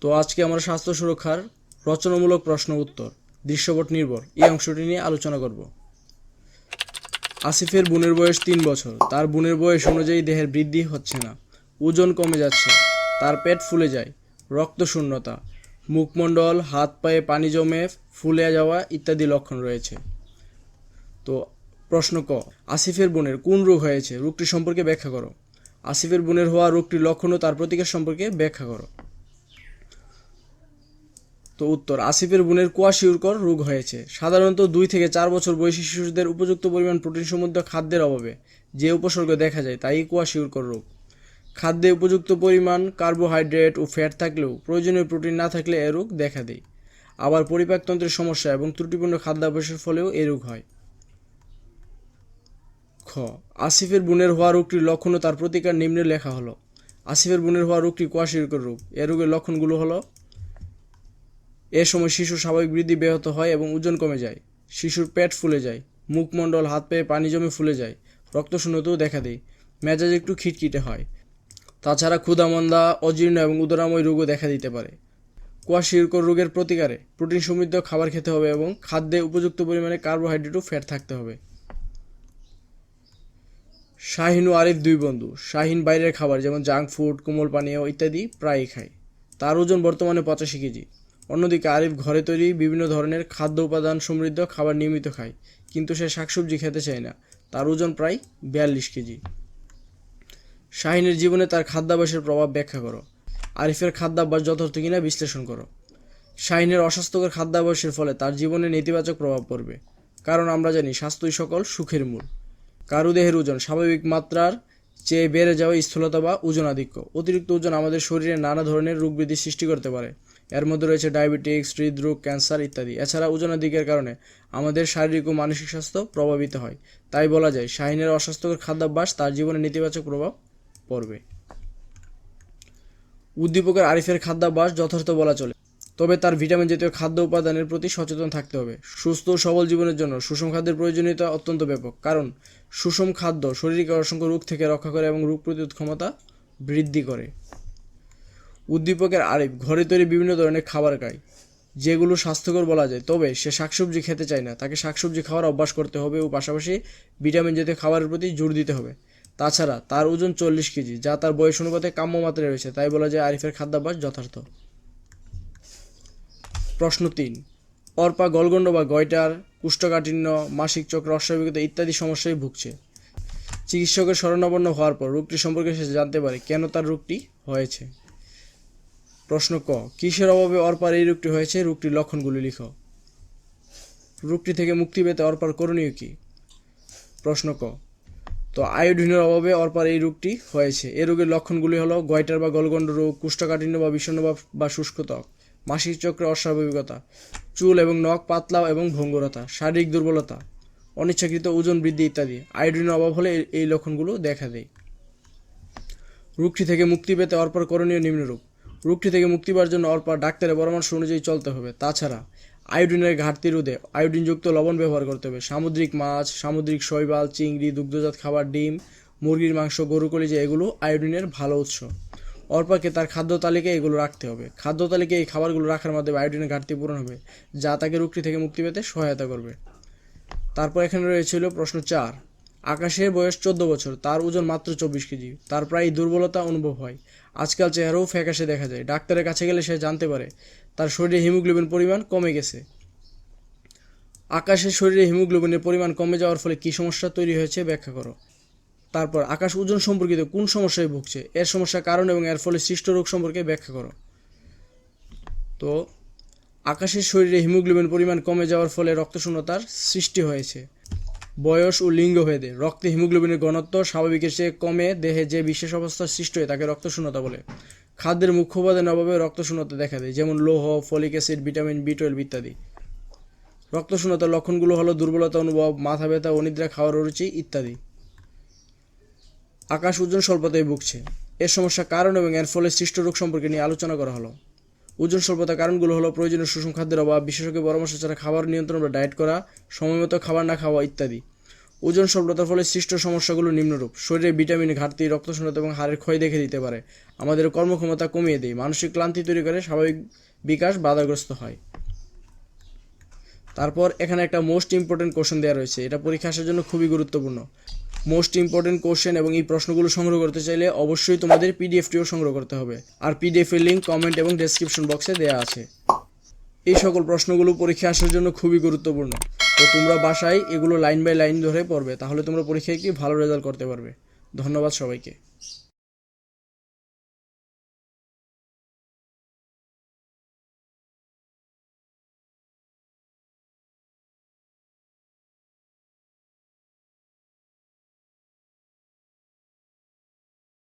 তো আজকে আমরা স্বাস্থ্য সুরক্ষার রচনামূলক প্রশ্ন উত্তর। দৃশ্যপট নির্ভর। এই অংশটি নিয়ে আলোচনা করব। আসিফের বোনের বয়স তিন বছর। তার বোনের বয়স অনুযায়ী দেহের বৃদ্ধি হচ্ছে না। ওজন কমে যাচ্ছে। তার পেট ফুলে যায়। রক্ত শূন্যতা। মুখমণ্ডল, হাত পায়ে পানি জমে ফুলে যাওয়া ইত্যাদি লক্ষণ রয়েছে। তো প্রশ্ন ক, আসিফের বোনের কোন রোগ হয়েছে? রোগটি সম্পর্কে ব্যাখ্যা করো। আসিফের বোনের হওয়া রোগটির লক্ষণ ও তার প্রতিকার সম্পর্কে ব্যাখ্যা করো। তো উত্তর, আসিফের বোনের কোয়াশিউরকর রোগ হয়েছে। সাধারণত দুই থেকে চার বছর বয়সী শিশুদের উপযুক্ত পরিমাণ প্রোটিন সমৃদ্ধ খাদ্যের অভাবে যে উপসর্গ দেখা যায় তাই কোয়াশিউরকর রোগ। খাদ্যে উপযুক্ত পরিমাণ কার্বোহাইড্রেট ও ফ্যাট থাকলেও প্রয়োজনীয় প্রোটিন না থাকলে এ রোগ দেখা দেয়। আবার পরিপাকতন্ত্রের সমস্যা এবং ত্রুটিপূর্ণ খাদ্যাভ্যাসের ফলেও এ রোগ হয়। খ, আসিফের বোনের হওয়া রোগটির লক্ষণ ও তার প্রতিকার নিম্নে লেখা হলো। আসিফের বোনের হওয়া রোগটি কোয়াশিরকর রোগ। এ রোগের লক্ষণগুলো হলো এ সময় শিশুর স্বাভাবিক বৃদ্ধি ব্যাহত হয় এবং ওজন কমে যায়। শিশুর পেট ফুলে যায়, মুখমণ্ডল, হাত পায়ে পানি জমে ফুলে যায়, রক্তশূন্যতাও দেখা দেয়, মেজাজ একটু খিটখিটে হয়। তাছাড়া ক্ষুধামন্দা, অজীর্ণ এবং উদরাময় রোগও দেখা দিতে পারে। কোয়াশিরকর রোগের প্রতিকারে প্রোটিন সমৃদ্ধ খাবার খেতে হবে এবং খাদ্যে উপযুক্ত পরিমাণে কার্বোহাইড্রেট ও ফ্যাট থাকতে হবে। শাহিন ও আরিফ দুই বন্ধু। শাহিন বাইরের খাবার যেমন জাঙ্ক ফুড, কোমল পানীয় ইত্যাদি প্রায়ই খায়। তার ওজন বর্তমানে পঁচাশি কেজি। অন্যদিকে আরিফ ঘরে তৈরি বিভিন্ন ধরনের খাদ্য উপাদান সমৃদ্ধ খাবার নিয়মিত খায়, কিন্তু সে শাকসবজি খেতে চায় না। তার ওজন প্রায় বিয়াল্লিশ কেজি। শাহিনের জীবনে তার খাদ্যাভ্যাসের প্রভাব ব্যাখ্যা করো। আরিফের খাদ্যাভ্যাস যথার্থ কিনা বিশ্লেষণ করো। শাহিনের অস্বাস্থ্যকর খাদ্যাভ্যাসের ফলে তার জীবনে নেতিবাচক প্রভাব পড়বে। কারণ আমরা জানি, স্বাস্থ্যই সকল সুখের মূল। কারু দেহের ওজন স্বাভাবিক মাত্রার চেয়ে বেড়ে যাওয়া স্থূলতা বা ওজন আধিক্য। অতিরিক্ত ওজন আমাদের শরীরে নানা ধরনের রোগ বৃদ্ধি সৃষ্টি করতে পারে। এর মধ্যে রয়েছে ডায়াবেটিক্স, হৃদরোগ, ক্যান্সার ইত্যাদি। এছাড়া ওজনাধিকের কারণে আমাদের শারীরিক ও মানসিক স্বাস্থ্য প্রভাবিত হয়। তাই বলা যায়, শাহিনের অস্বাস্থ্যকর খাদ্যাভ্যাস তার জীবনে নেতিবাচক প্রভাব পড়বে। উদ্দীপকের আরিফের খাদ্যাভ্যাস যথার্থ বলা চলে। তবে তার ভিটামিন জাতীয় খাদ্য উপাদানের প্রতি সচেতন থাকতে হবে। সুস্থ ও সবল জীবনের জন্য সুষম খাদ্যের প্রয়োজনীয়তা অত্যন্ত ব্যাপক। কারণ সুষম খাদ্য শরীরকে অসংখ্য রোগ থেকে রক্ষা করে এবং রোগ প্রতিরোধ ক্ষমতা বৃদ্ধি করে। উদ্দীপকের আরিফ ঘরে তৈরি বিভিন্ন ধরনের খাবার খায়, যেগুলো স্বাস্থ্যকর বলা যায়। তবে সে শাকসবজি খেতে চায় না। তাকে শাকসবজি খাওয়ার অভ্যাস করতে হবে ও পাশাপাশি ভিটামিন জাতীয় খাবারের প্রতি জোর দিতে হবে। তাছাড়া তার ওজন চল্লিশ কেজি, যা তার বয়স অনুপাতে কাম্য মাত্রায় রয়েছে। তাই বলা যায় আরিফের খাদ্যাভ্যাস যথার্থ। প্রশ্ন তিন অর্পা গলগণ্ড বা গয়টার, কুষ্ঠকাঠিন্য, মাসিক চক্র অস্বাভাবিকতা ইত্যাদি সমস্যায় ভুগছে। চিকিৎসকের শরণাপন্ন হওয়ার পর রোগটি সম্পর্কে সে জানতে পারে কেন তার রোগটি হয়েছে। প্রশ্ন ক, কিসের অভাবে অর্পার এই রোগটি হয়েছে? রোগটির লক্ষণগুলি লিখো। রোগটি থেকে মুক্তি পেতে অর্পার করণীয় কি? প্রশ্ন ক, তো আয়োডিনের অভাবে অর্পার এই রোগটি হয়েছে। এই রোগের লক্ষণগুলি হলো গয়টার বা গলগণ্ড রোগ, কুষ্ঠকাঠিন্য বা বিষণ্ণ বা- বা শুষ্ক ত্বক মাসিক চক্রে অস্বাভাবিকতা চুল এবং নখ পাতলা এবং ভঙ্গুরতা, শারীরিক দুর্বলতা, অনিচ্ছাকৃত ওজন বৃদ্ধি ইত্যাদি। আয়োডিনের অভাব হলে এই- লক্ষণগুলো দেখা দেয়। রোগটি থেকে মুক্তি পেতে অর্পার করণীয় নিম্নরূপ। রোগটি থেকে মুক্তি পাওয়ার জন্য অর্পার ডাক্তারের পরামর্শ অনুযায়ী চলতে হবে। তাছাড়া আয়োডিনের ঘাটতি রোধে আয়োডিনযুক্ত লবণ ব্যবহার করতে হবে। সামুদ্রিক মাছ, সামুদ্রিক শৈবাল, চিংড়ি, দুগ্ধজাত খাবার, ডিম, মুরগির মাংস গরু কলিজা, এগুলো আয়োডিনের ভালো উৎস। অর্পাকে তার খাদ্য তালিকায় এগুলো রাখতে হবে। খাদ্য তালিকায় এই খাবারগুলো রাখার মাধ্যমে আয়োডিনের ঘাটতি পূরণ হবে, যা তাকে রোগটি থেকে মুক্তি পেতে সহায়তা করবে। তারপর এখানে রয়েছিল প্রশ্ন চার। আকাশের বয়স চোদ্দ বছর, তার ওজন মাত্র চব্বিশ কেজি, তার প্রায় দুর্বলতা অনুভব হয়। আজকাল চেহারাও ফ্যাকাশে দেখা যায়। ডাক্তারের কাছে গেলে সে জানতে পারে, তার শরীরে হিমোগ্লোবিন পরিমাণ কমে গেছে। আকাশের শরীরে হিমোগ্লোবিনের পরিমাণ কমে যাওয়ার ফলে কী সমস্যা তৈরি হয়েছে ব্যাখ্যা করো। তারপর আকাশ ওজন সম্পর্কিত কোন সমস্যায় ভুগছে, এর সমস্যার কারণ এবং এর ফলে সৃষ্ট রোগ সম্পর্কে ব্যাখ্যা করো। তো, আকাশের শরীরে হিমোগ্লোবিন পরিমাণ কমে যাওয়ার ফলে রক্তশূন্যতার সৃষ্টি হয়েছে। বয়স ও লিঙ্গ লিঙ্গভেদে রক্তে হিমোগ্লোবিনের ঘনত্ব স্বাভাবিকের চেয়ে কমে দেহে যে বিশেষ অবস্থার সৃষ্টি হয় তাকে রক্তশূন্যতা বলে। খাদ্যের মুখ্য উপাদানের অভাবে রক্তশূন্যতা দেখা দেয়, যেমন লৌহ, folic acid, vitamin B twelve ইত্যাদি। রক্তশূন্যতার লক্ষণগুলো হলো দুর্বলতা অনুভব, মাথা ব্যথা, অনিদ্রা, খাওয়ার রুচি ইত্যাদি। আকাশ ওজন স্বল্পতায় ভুগছে। এর সমস্যা কারণ এবং এর ফলে সৃষ্ট রোগ সম্পর্কে নিয়ে আলোচনা করা হলো। ওজন স্বল্পতার কারণগুলো হলো প্রয়োজনীয় সুষম খাদ্যের অভাব বিশেষজ্ঞ পরামর্শ ছাড়া খাবার নিয়ন্ত্রণ বা ডায়েট করা, সময়মতো খাবার না খাওয়া ইত্যাদি। ওজন স্বল্পতার ফলে সৃষ্ট সমস্যাগুলো নিম্নরূপ। শরীরে ভিটামিন, ঘাটতি রক্ত রক্তশূন্যতা এবং হাড়ের ক্ষয় দেখে দিতে পারে। আমাদের কর্মক্ষমতা কমিয়ে দেয়। মানসিক ক্লান্তি তৈরি করে স্বাভাবিক বিকাশ বাধাগ্রস্ত হয়। তারপর এখানে একটা মোস্ট ইম্পর্টেন্ট কোশ্চেন দেওয়া রয়েছে। এটা পরীক্ষা আসার জন্য খুবই গুরুত্বপূর্ণ। মোস্ট ইম্পর্টেন্ট কোশ্চেন এবং এই প্রশ্নগুলো সংগ্রহ করতে চাইলে অবশ্যই তোমাদের পিডিএফটিও সংগ্রহ করতে হবে। আর পিডিএফ এর লিঙ্ক কমেন্ট এবং ডেসক্রিপশন বক্সে দেওয়া আছে। এই সকল প্রশ্নগুলো পরীক্ষা আসার জন্য খুবই গুরুত্বপূর্ণ। তো তোমরা বাসায় এগুলো লাইন বাই লাইন ধরে পড়বে, তাহলে তোমরা পরীক্ষায় কি ভালো রেজাল্ট করতে পারবে। ধন্যবাদ সবাইকে।